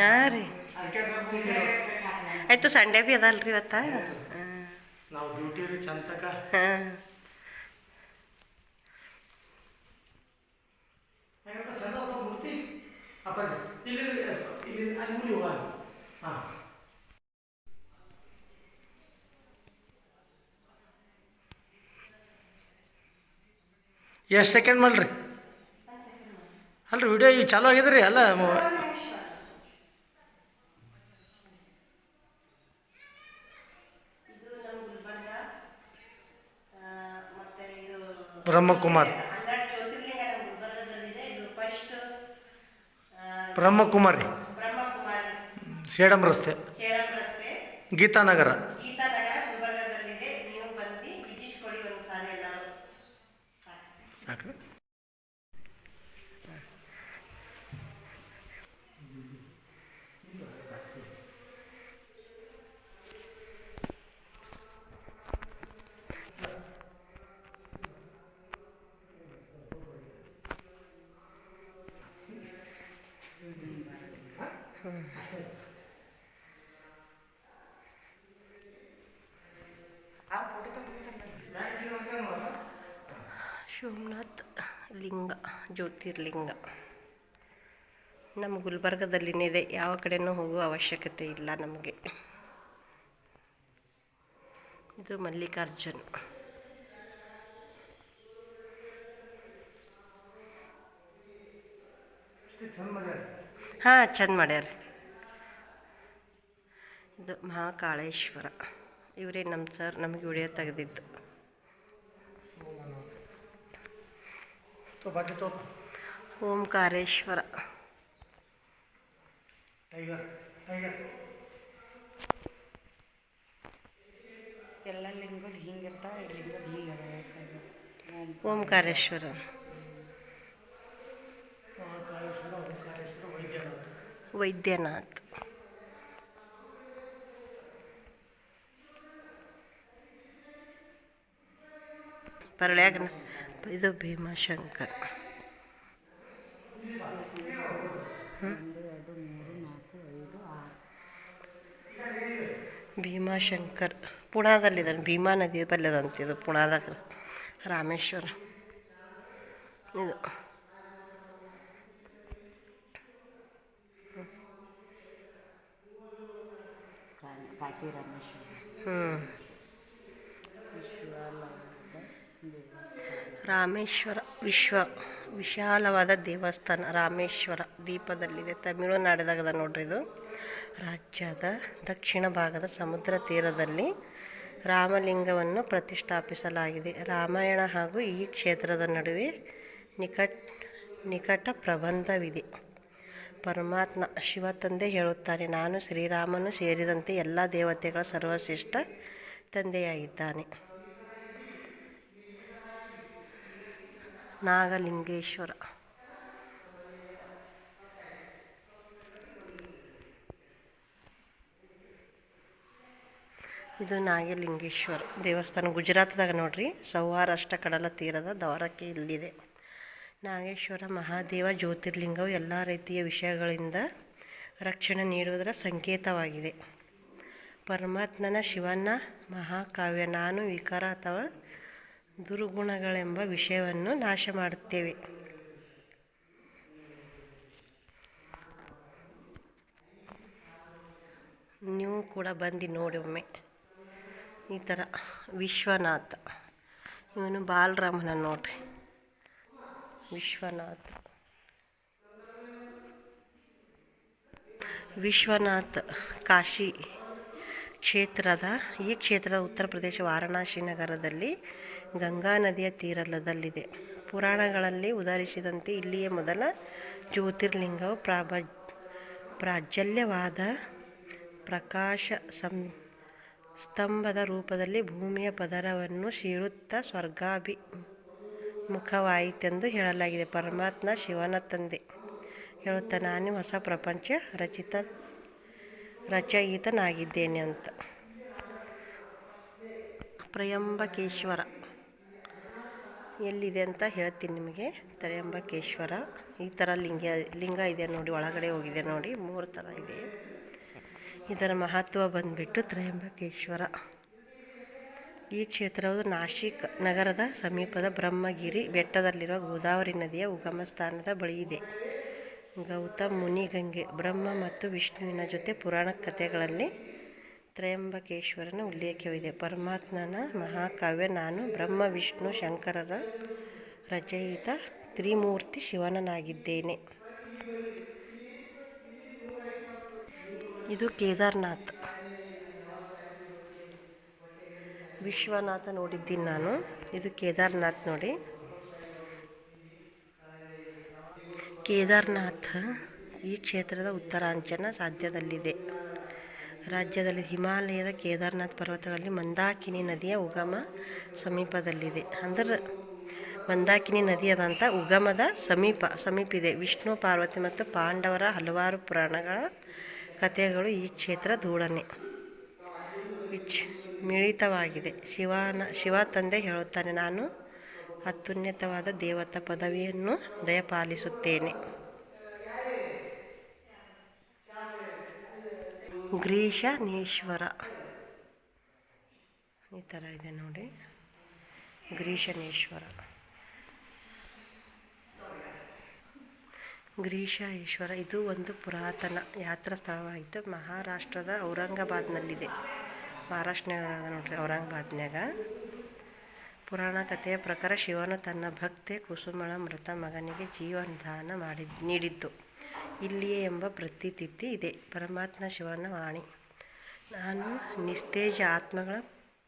ಹಾಂ ರೀ. ಆಯಿತು ಸಂಡೇ ಭೀ ಅದಲ್ರಿ ಇವತ್ತ? ನಾವು ಡ್ಯೂಟಿ ರೀ ಚಂತಕ. ಹಾಂ. ಎಷ್ಟು ಸೆಕೆಂಡ್ ಮಲ್ರಿ ಅಲ್ರಿ ವಿಡಿಯೋ ಈಗ ಚಾಲು ಆಗಿದೆ ರೀ ಅಲ್ಲ ಬ್ರಹ್ಮಕುಮಾರ್. ಬ್ರಹ್ಮಕುಮಾರಿ. ಸೇಡಂ ರಸ್ತೆ. ಗೀತಾನಗರ ಗುಲ್ಬರ್ಗದಲ್ಲಿದೆ ನೀವು ಬಂದು ವಿಸಿಟ್ ಕೊಡಿ ಒಂದು ಸಾರಿ ಎಲ್ಲರೂ ಸಾಕ್ರಿ ಸೋಮನಾಥ್ ಲಿಂಗ, ಜ್ಯೋತಿರ್ಲಿಂಗ. ನಮ್ಮ ಗುಲ್ಬರ್ಗದಲ್ಲಿನೇ ಇದೆ ಯಾವ ಕಡೆನೂ ಹೋಗುವ ಅವಶ್ಯಕತೆ ಇಲ್ಲ ನಮಗೆ. ಇದು ಮಲ್ಲಿಕಾರ್ಜುನ್. ಹಾಂ, ಚಂದ ಮಾಡ್ಯಾರ. ಇದು ಮಹಾಕಾಳೇಶ್ವರ. ಇವರೇ ನಮ್ಮ ಸರ್? ನಮಗೆ ವಿಡಿಯೋ ತೆಗೆದಿದ್ದು. ಓಂಕಾರೇಶ್ವರ. Tiger tiger. ಎಲ್ಲ ಲಿಂಗದ ಹಿಂಗಿರ್ತಾವ ಲಿಂಗದ ಹಿಂಗೆ ಓಂಕಾರೇಶ್ವರ. ವೈದ್ಯನಾಥ್ ಓಂಕಾರೇಶ್ವರ ವೈದ್ಯನಾಥ ವೈದ್ಯನಾಥ್ ಪರಳ್ಯಾಗ ಇದು ಭೀಮಾಶಂಕರ್ ಭೀಮಾಶಂಕರ್ ಪುಣಾದಲ್ಲಿದ್ದಾನೆ. ಭೀಮಾ ನದಿ ಬಲ್ಲದಂತೆ ಇದು ಪುಣಾದಾಗ. ರಾಮೇಶ್ವರ. ಇದು. ಕಾಶಿ ರಾಮೇಶ್ವರ. ಹ್ಞೂ ರಾಮೇಶ್ವರ ವಿಶ್ವ ವಿಶಾಲವಾದ ದೇವಸ್ಥಾನ ರಾಮೇಶ್ವರ ದೀಪದಲ್ಲಿದೆ. ತಮಿಳುನಾಡಿದಾಗದ ನೋಡ್ರಿ ಇದು. ರಾಜ್ಯದ ದಕ್ಷಿಣ ಭಾಗದ ಸಮುದ್ರ ತೀರದಲ್ಲಿ ರಾಮಲಿಂಗವನ್ನು ಪ್ರತಿಷ್ಠಾಪಿಸಲಾಗಿದೆ. ರಾಮಾಯಣ ಹಾಗೂ ಈ ಕ್ಷೇತ್ರದ ನಡುವೆ ನಿಕಟ್ ನಿಕಟ ಪ್ರಬಂಧವಿದೆ. ಪರಮಾತ್ಮ ಶಿವ ತಂದೆ ಹೇಳುತ್ತಾನೆ, ನಾನು ಶ್ರೀರಾಮನು ಸೇರಿದಂತೆ ಎಲ್ಲ ದೇವತೆಗಳ ಸರ್ವಶ್ರೇಷ್ಠ ತಂದೆಯಾಗಿದ್ದಾನೆ. ನಾಗಲಿಂಗೇಶ್ವರ. ಇದು ನಾಗಲಿಂಗೇಶ್ವರ ದೇವಸ್ಥಾನ ಗುಜರಾತ್ದಾಗ ನೋಡ್ರಿ. ಸೌಹಾರಾಷ್ಟ್ರ ಕಡಲ ತೀರದ ದ್ವಾರಕ್ಕೆ ಇಲ್ಲಿದೆ. ನಾಗೇಶ್ವರ ಮಹಾದೇವ ಜ್ಯೋತಿರ್ಲಿಂಗವು ಎಲ್ಲ ರೀತಿಯ ವಿಷಯಗಳಿಂದ ರಕ್ಷಣೆ ನೀಡುವುದರ ಸಂಕೇತವಾಗಿದೆ. ಪರಮಾತ್ಮನ ಶಿವನ ಮಹಾಕಾವ್ಯ ನಾನು ವಿಕಾರ ಅಥವಾ ದುರ್ಗುಣಗಳೆಂಬ ವಿಷಯವನ್ನು ನಾಶ ಮಾಡುತ್ತೇವೆ. ನೀವು ಕೂಡ ಬಂದು ನೋಡಿ ಒಮ್ಮೆ. ಈ ಥರ ವಿಶ್ವನಾಥ. ಇವನು ಬಾಲರಾಮನ ನೋಡ್ರಿ. ವಿಶ್ವನಾಥ. ವಿಶ್ವನಾಥ್ ಕಾಶಿ. ಕ್ಷೇತ್ರದ, ಈ ಕ್ಷೇತ್ರದ ಉತ್ತರ ಪ್ರದೇಶ ವಾರಣಾಸಿ ನಗರದಲ್ಲಿ ಗಂಗಾ ನದಿಯ ತೀರದಲ್ಲಿದೆ. ಪುರಾಣಗಳಲ್ಲಿ ಉದಾಹರಿಸಿದಂತೆ ಇಲ್ಲಿಯೇ ಮೊದಲ ಜ್ಯೋತಿರ್ಲಿಂಗವು ಪ್ರಾಬ, ಪ್ರಾಜಲ್ಯವಾದ ಪ್ರಕಾಶ ಸಂ, ಸ್ತಂಭದ ರೂಪದಲ್ಲಿ ಭೂಮಿಯ ಪದರವನ್ನು ಸೀಳುತ್ತಾ ಸ್ವರ್ಗಾಭಿ ಮುಖವಾಯಿತೆಂದು ಹೇಳಲಾಗಿದೆ. ಪರಮಾತ್ಮ ಶಿವನ ತಂದೆ. ಹೇಳುತ್ತಾ, ನಾನೇ ಹೊಸ ಪ್ರಪಂಚ ರಚಿತ ರಚಯಿತನಾಗಿದ್ದೇನೆ ಅಂತ. ತ್ರಯಂಬಕೇಶ್ವರ ಎಲ್ಲಿದೆ ಅಂತ ಹೇಳ್ತೀನಿ ನಿಮಗೆ. ತ್ರಯಂಬಕೇಶ್ವರ ಈ ಥರ ಲಿಂಗ ಲಿಂಗ ಇದೆ ನೋಡಿ, ಒಳಗಡೆ ಹೋಗಿದೆ ನೋಡಿ, ಮೂರು ಥರ ಇದೆ. ಇದರ ಮಹತ್ವ ಬಂದುಬಿಟ್ಟು ತ್ರಯಂಬಕೇಶ್ವರ. ಈ ಕ್ಷೇತ್ರವು ನಾಶಿಕ್ ನಗರದ ಸಮೀಪದ ಬ್ರಹ್ಮಗಿರಿ ಬೆಟ್ಟದಲ್ಲಿರುವ ಗೋದಾವರಿ ನದಿಯ ಉಗಮ ಸ್ಥಾನದ ಬಳಿ ಇದೆ. ಗೌತಮ್ ಮುನಿಗಂಗೆ ಬ್ರಹ್ಮ ಮತ್ತು ವಿಷ್ಣುವಿನ ಜೊತೆ ಪುರಾಣ ಕಥೆಗಳಲ್ಲಿ ತ್ರಯಂಬಕೇಶ್ವರನ ಉಲ್ಲೇಖವಿದೆ. ಪರಮಾತ್ಮನ ಮಹಾಕಾವ್ಯ ನಾನು ಬ್ರಹ್ಮ, ವಿಷ್ಣು, ಶಂಕರರ ರಚಯಿತ ತ್ರಿಮೂರ್ತಿ ಶಿವನನಾಗಿದ್ದೇನೆ. ಇದು ಕೇದಾರ್ನಾಥ್. ವಿಶ್ವನಾಥ ನೋಡಿದ್ದೀನಿ ನಾನು. ಇದು ಕೇದಾರ್ನಾಥ್ ನೋಡಿ. ಕೇದಾರ್ನಾಥ್ ಈ ಕ್ಷೇತ್ರದ ಉತ್ತರಾಂಚನ ಸಾಧ್ಯದಲ್ಲಿದೆ. ರಾಜ್ಯದಲ್ಲಿ ಹಿಮಾಲಯದ ಕೇದಾರ್ನಾಥ್ ಪರ್ವತಗಳಲ್ಲಿ ಮಂದಾಕಿನಿ ನದಿಯ ಉಗಮ ಸಮೀಪದಲ್ಲಿದೆ. ಅಂದ್ರೆ ಮಂದಾಕಿನಿ ನದಿಯಾದಂಥ ಉಗಮದ ಸಮೀಪ ಸಮೀಪ ಇದೆ ವಿಷ್ಣು, ಪಾರ್ವತಿ ಮತ್ತು ಪಾಂಡವರ ಹಲವಾರು ಪುರಾಣಗಳ ಕಥೆಗಳು ಈ ಕ್ಷೇತ್ರ ಧೂಳನೆ ವಿಚ್ ಮಿಳಿತವಾಗಿದೆ. ಶಿವನ, ಶಿವ ತಂದೆ ಹೇಳುತ್ತಾನೆ, ನಾನು ಅತ್ಯುನ್ನತವಾದ ದೇವತಾ ಪದವಿಯನ್ನು ದಯಪಾಲಿಸುತ್ತೇನೆ. ಗ್ರೀಶನೇಶ್ವರ ಈ ಥರ ಇದೆ ನೋಡಿ. ಗ್ರೀಶನೇಶ್ವರ ಗ್ರೀಶೇಶ್ವರ ಇದು ಒಂದು ಪುರಾತನ ಯಾತ್ರಾ ಸ್ಥಳವಾಗಿದ್ದು ಮಹಾರಾಷ್ಟ್ರದ ಔರಂಗಾಬಾದ್ನಲ್ಲಿದೆ. ಮಹಾರಾಷ್ಟ್ರ ನೋಡ್ರಿ, ಔರಂಗಾಬಾದ್ನ್ಯಾಗ. ಪುರಾಣ ಕಥೆಯ ಪ್ರಕಾರ ಶಿವನು ತನ್ನ ಭಕ್ತೆ ಕುಸುಮಳ ಮೃತ ಮಗನಿಗೆ ಜೀವದಾನ ಮಾಡಿ ನೀಡಿದ್ದು. ಇಲ್ಲಿಯೇ ಎಂಬ ಪ್ರತೀತಿ ಇದೆ. ಪರಮಾತ್ಮ ಶಿವನ ವಾಣಿ. ನಾನು ನಿಸ್ತೇಜ ಆತ್ಮಗಳ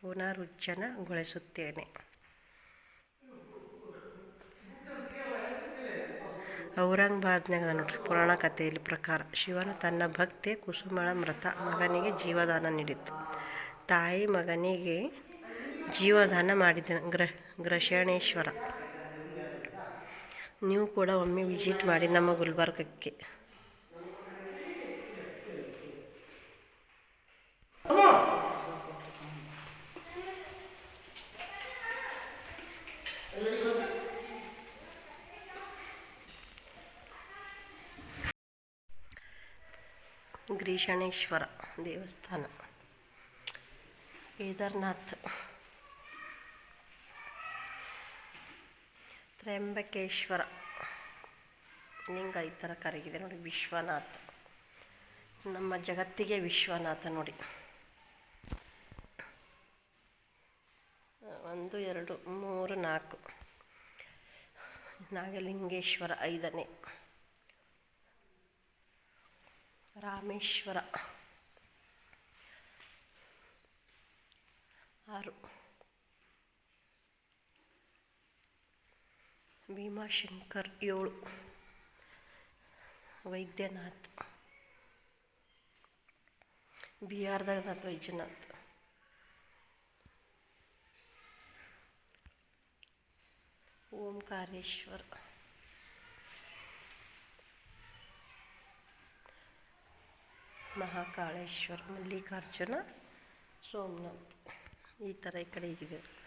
ಪುನರುಜ್ಜನಗೊಳಿಸುತ್ತೇನೆ. ಔರಂಗಾಬಾದ್ನಾಗ ನೋಡ್ರಿ ಪುರಾಣ ಕಥೆಯಲ್ಲಿ ಪ್ರಕಾರ ಶಿವನು ತನ್ನ ಭಕ್ತೆ ಕುಸುಮಳ ಮೃತ ಮಗನಿಗೆ ಜೀವದಾನ ನೀಡಿತ್ತು ತಾಯಿ ಮಗನಿಗೆ ಜೀವದಾನ ಮಾಡಿದ ಗ್ರ ಗ್ರಶಣೇಶ್ವರ ನೀವು ಕೂಡ ಒಮ್ಮೆ ವಿಸಿಟ್ ಮಾಡಿ ನಮ್ಮ ಗುಲ್ಬರ್ಗಕ್ಕೆ. ಗ್ರೀಷಣೇಶ್ವರ ದೇವಸ್ಥಾನ. ಕೇದಾರ್ನಾಥ್. ತ್ರ್ಯಂಬಕೇಶ್ವರ. ಲಿಂಗ ಈ ಥರ ಕರಗಿದೆ ನೋಡಿ, ವಿಶ್ವನಾಥ. ನಮ್ಮ ಜಗತ್ತಿಗೆ ವಿಶ್ವನಾಥ ನೋಡಿ. ಒಂದು, ಎರಡು, ಮೂರು, ನಾಲ್ಕು. ನಾಗಲಿಂಗೇಶ್ವರ ಐದನೇ. ರಾಮೇಶ್ವರ ಆರು. ಭೀಮಾಶಂಕರ್ ಏಳು. ವೈದ್ಯನಾಥ್. ಬಿ ನಾಥ್ ವೈದ್ಯನಾಥ್. ಓಂಕಾರೇಶ್ವರ. ಮಹಾಕಾಳೇಶ್ವರ, ಮಲ್ಲಿಕಾರ್ಜುನ, ಸೋಮನಾಥ್. ಈ ಥರ ಈ ಕಡೆ ಇದೆ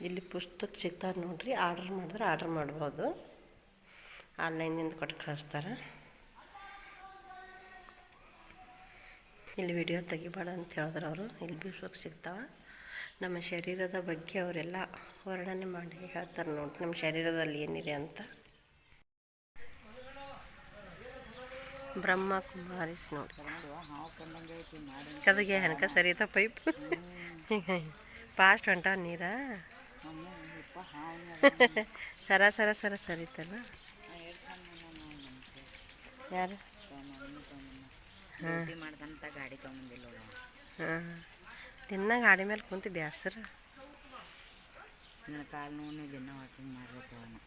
ಇಲ್ಲಿ ಪುಸ್ತಕ ಸಿಗ್ತಾವೆ ನೋಡಿರಿ ಆರ್ಡ್ರ್ ಮಾಡಿದ್ರೆ ಆರ್ಡ್ರ್ ಮಾಡ್ಬೋದು. ಆನ್ಲೈನಿಂದ ಕೊಟ್ಟು ಕಳಿಸ್ತಾರೆ. ಇಲ್ಲಿ ವಿಡಿಯೋ ತೆಗಿಬೇಡ ಅಂತ ಹೇಳಿದ್ರು ಅವರು. ಇಲ್ಲಿ ಪುಸ್ತಕ ಸಿಗ್ತಾವೆ. ನಮ್ಮ ಶರೀರದ ಬಗ್ಗೆ ಅವರೆಲ್ಲ ವರ್ಣನೆ ಮಾಡಿ ಹೇಳ್ತಾರೆ ನೋಡಿ ನಮ್ಮ ಶರೀರದಲ್ಲಿ ಏನಿದೆ ಅಂತ. ಬ್ರಹ್ಮ ಕುಮಾರಿಸ್ ನೋಡಿ ಕದಗೆ ಹೆನಕ ಸರಿತ ಪೈಪ್? ಫಾಸ್ಟ್ ಹೊಂಟ ನೀರ? ಸರ ಸರ ಸರ ಸರಿತಲ್ಲ ಯಾರು? ಡ್ಯೂಟಿ ಮಾಡ್ದಂತ ಗಾಡಿ ತೊಗೊಂಬಂದಿಲ್ಲ ಹಾಂ ದಿನ ಗಾಡಿ ಮೇಲೆ ಕುಂತು ಬ್ಯಾಸರ ನನ್ನ ಕಾಲು ನೋವು ದಿನ ವಾಕಿಂಗ್ ಮಾಡಬೇಕು ಅವನು.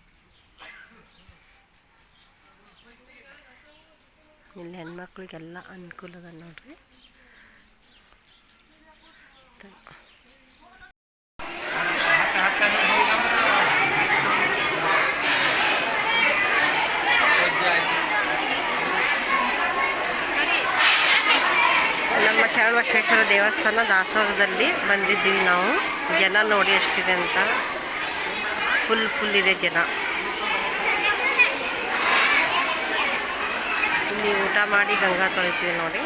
ಇಲ್ಲಿ ಹೆಣ್ಮಕ್ಳಿಗೆಲ್ಲ ಅನುಕೂಲ ಅದ ನೋಡ್ರಿ. ನಮ್ಮ ಶರಣಬಸವೇಶ್ವರ ದೇವಸ್ಥಾನ ದಾಸೋಹದಲ್ಲಿ ಬಂದಿದ್ದೀವಿ ನಾವು. ಜನ ನೋಡಿ ಎಷ್ಟಿದೆ ಅಂತ. ಫುಲ್ ಫುಲ್ ಇದೆ ಜನ. ಇಲ್ಲಿ ಊಟ ಮಾಡಿ ಗಂಗಾ ತೊಳಿತೀವಿ ನೋಡಿ.